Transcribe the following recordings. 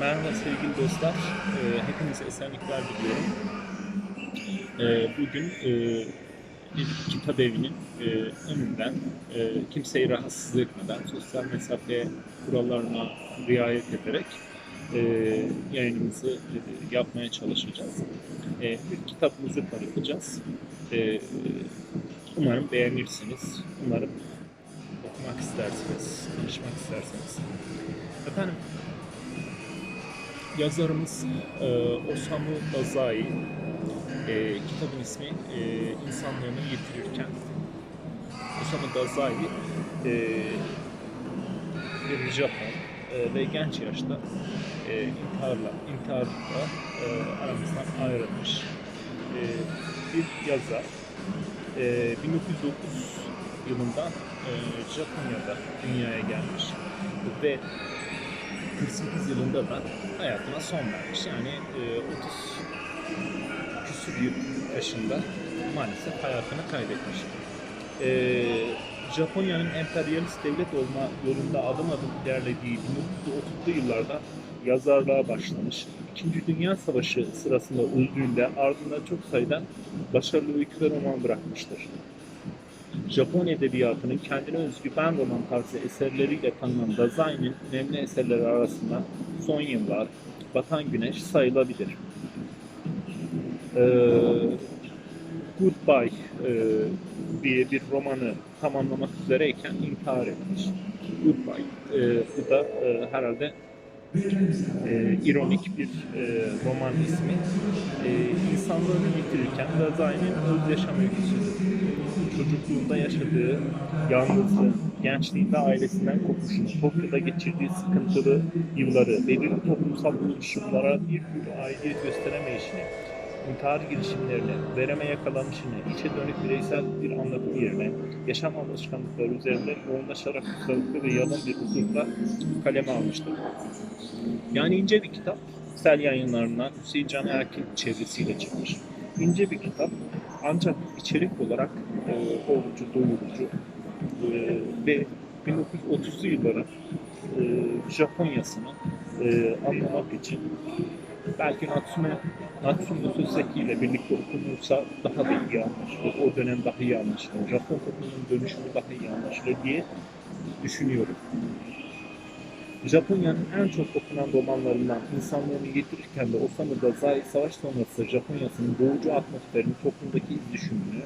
Merhaba sevgili dostlar. Ee, hepinize esenlikler diliyorum. Ee, bugün e, bir kitap evinin e, önünden e, kimseyi rahatsız etmeden sosyal mesafe kurallarına riayet ederek e, yayınımızı e, yapmaya çalışacağız. E, bir kitabımızı tanıtacağız. E, umarım beğenirsiniz. Umarım okumak istersiniz, konuşmak isterseniz. Efendim yazarımız e, Osamu Dazai. E, kitabın ismi e, İnsanlığını Yitirirken. Osamu Dazai e, bir Japon e, ve genç yaşta e, intiharla, intiharla e, aramızdan ayrılmış e, bir yazar. E, 1909 yılında e, Japonya'da dünyaya gelmiş ve 48 yılında da hayatına son vermiş. Yani e, 30 küsur yıl yaşında maalesef hayatını kaybetmiş. E, Japonya'nın emperyalist devlet olma yolunda adım adım ilerlediği 1930'lu yıllarda yazarlığa başlamış. İkinci Dünya Savaşı sırasında öldüğünde ardından çok sayıda başarılı öykü ve roman bırakmıştır. Japon edebiyatının kendine özgü ben roman tarzı eserleriyle tanınan Dazai'nin önemli eserleri arasında Son Yıllar, Batan Güneş sayılabilir. Ee, Goodbye e, diye bir romanı tamamlamak üzereyken intihar etmiş. Goodbye. E, bu da e, herhalde e, ironik bir e, roman ismi. E, insanlığını yitirirken Dazai'nin öz yaşam öyküsüdür. Çocukluğunda yaşadığı yalnızlığı, gençliğinde ailesinden kopuşunu, Tokyo'da geçirdiği sıkıntılı yılları, belirli toplumsal oluşumlara bir türlü aidiyet gösteremeyişini, intihar girişimlerini, vereme yakalanışını, içe dönük bireysel bir anlatım yerine yaşam alışkanlıkları üzerinde yoğunlaşarak ustalıklı ve yalın bir üslupla kaleme almıştır. Yani ince bir kitap. Sel yayınlarından Hüseyin Can Erkin çevresiyle çıkmış. İnce bir kitap ancak içerik olarak e, oldukça doyurucu e, ve 1930'lu yılların e, Japonya'sını e, anlamak için belki Natsume Natsume Soseki ile birlikte okunursa daha da iyi anlaşılır. O dönem daha iyi anlaşılır. Japon toplumunun dönüşümü daha iyi anlaşılır diye düşünüyorum. Japonya'nın en çok okunan romanlarından insanlığını yitirirken de Osamu Dazai savaş sonrası Japonya'sının boğucu atmosferini toplumdaki iz düşümünü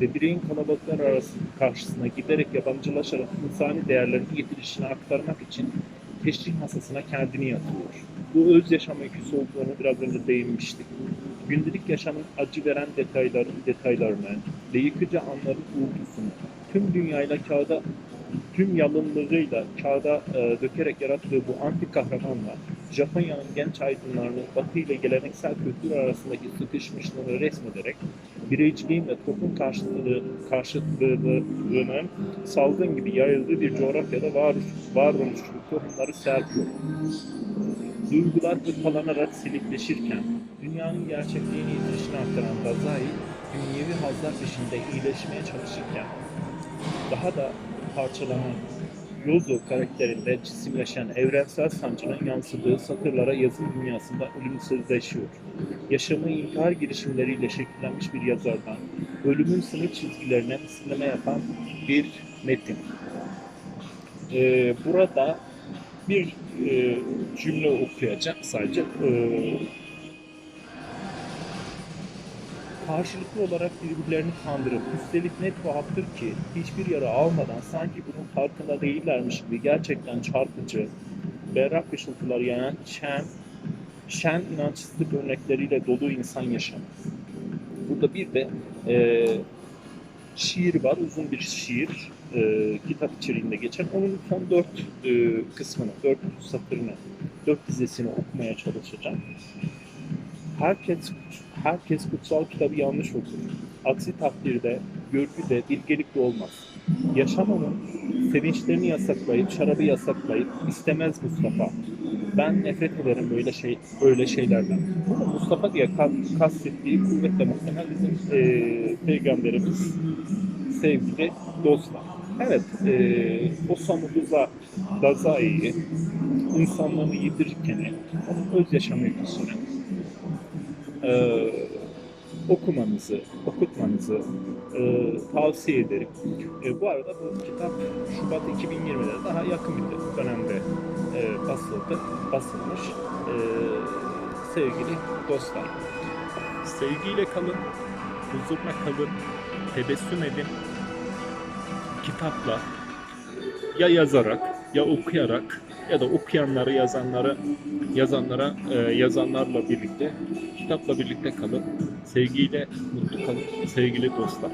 ve bireyin kalabalıklar arasında karşısına giderek yabancılaşarak insani değerlerin yitirişini aktarmak için teşrih masasına kendini yatırıyor. Bu öz yaşam öyküsü olduğunu biraz önce değinmiştik. Gündelik yaşamın acı veren detayların detaylarını ve yıkıcı anların uğultusunu tüm dünyayla kağıda tüm yalınlığıyla kağıda e, dökerek yarattığı bu antik kahramanla Japonya'nın genç aydınlarının Batı ile geleneksel kültür arasındaki sıkışmışlığını resmederek bireyciliğin ve toplum karşıtlığı, karşıtlığının salgın gibi yayıldığı bir coğrafyada var, varoluşçu tohumları serpiyor. Duygular hırpalanarak silikleşirken dünyanın gerçekliğini yitirişine aktaran Dazai, dünyevi hazlar peşinde iyileşmeye çalışırken daha da parçalanan Yozo karakterinde cisimleşen evrensel sancının yansıdığı satırlara yazım dünyasında ölümsüzleşiyor. Yaşamı intihar girişimleriyle şekillenmiş bir yazardan ölümün sınır çizgilerine misleme yapan bir metin. Ee, burada bir e, cümle okuyacağım sadece. Ee, karşılıklı olarak birbirlerini kandırıp üstelik ne tuhaftır ki hiçbir yara almadan sanki bunun farkında değillermiş gibi gerçekten çarpıcı, berrak ışıltılar yayan şen, şen inançsızlık örnekleriyle dolu insan yaşamı. Burada bir de e, şiir var, uzun bir şiir, e, kitap içeriğinde geçen. Onun son dört e, kısmını, dört satırını, dört dizesini okumaya çalışacağım. Herkes herkes kutsal kitabı yanlış okur. Aksi takdirde görgü de bilgelik de olmaz. Yaşamanın sevinçlerini yasaklayıp şarabı yasaklayıp istemez Mustafa. Ben nefret ederim böyle şey böyle şeylerden. Burada Mustafa diye ka- kastettiği kuvvetle muhtemel bizim eee peygamberimiz sevgili dostlar. Evet, eee Osamu Duza Dazai'yi insanlığını yitirirken onun öz yaşam öyküsünü e, okumanızı, okutmanızı e, tavsiye ederim. E, bu arada bu kitap Şubat 2020'de daha yakın bir dönemde e, basıldı, basılmış. E, sevgili dostlar, sevgiyle kalın, huzurla kalın, tebessüm edin. Kitapla ya yazarak ya okuyarak ya da okuyanları yazanları yazanlara e, yazanlarla birlikte kitapla birlikte kalın. Sevgiyle mutlu kalın sevgili dostlar.